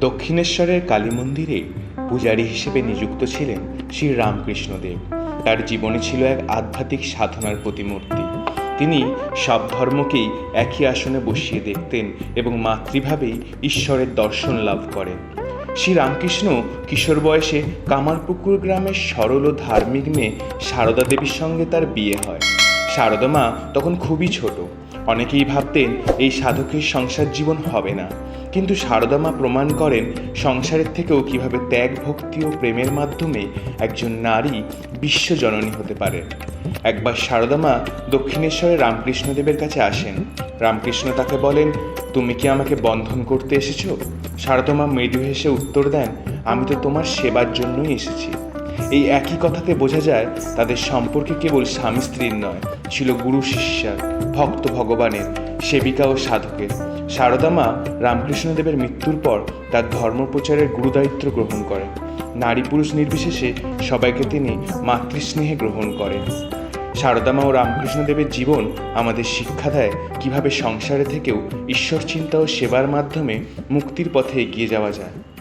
দক্ষিণেশ্বরের কালী মন্দিরে পূজারী হিসেবে নিযুক্ত ছিলেন শ্রী রামকৃষ্ণদেব। তার জীবনে ছিল এক আধ্যাত্মিক সাধনার প্রতিমূর্তি। তিনি সব ধর্মকেই একই আসনে বসিয়ে দেখতেন এবং মাতৃভাবেই ঈশ্বরের দর্শন লাভ করেন। শ্রী রামকৃষ্ণ কিশোর বয়সে কামারপুকুর গ্রামের সরল ও ধার্মিক মেয়ে সারদা দেবীর সঙ্গে তার বিয়ে হয়। সারদা মা তখন খুবই ছোট। অনেকেই ভাবতেন এই সাধকের সংসার জীবন হবে না। কিন্তু সারদা মা প্রমাণ করেন সংসারের থেকেও কীভাবে ত্যাগ, ভক্তি ও প্রেমের মাধ্যমে একজন নারী বিশ্বজননী হতে পারে। একবার সারদা মা দক্ষিণেশ্বরে রামকৃষ্ণদেবের কাছে আসেন। রামকৃষ্ণ তাকে বলেন, তুমি কি আমাকে বন্ধন করতে এসেছ? সারদা মা মৃদু হেসে উত্তর দেন, আমি তো তোমার সেবার জন্যই এসেছি। এই একই কথাতে বোঝা যায়, তাদের সম্পর্কে কেবল স্বামী স্ত্রীর নয়, ছিল গুরু শিষ্যার ভক্ত ভগবানের, সেবিকা ও সাধকের। সারদা মা রামকৃষ্ণদেবের মৃত্যুর পর তার ধর্মপ্রচারের গুরুদায়িত্ব গ্রহণ করেন। নারী পুরুষ নির্বিশেষে সবাইকে তিনি মাতৃস্নেহে গ্রহণ করেন। সারদামা ও রামকৃষ্ণদেবের জীবন আমাদের শিক্ষা দেয় কীভাবে সংসারে থেকেও ঈশ্বর চিন্তা ও সেবার মাধ্যমে মুক্তির পথে এগিয়ে যাওয়া যায়।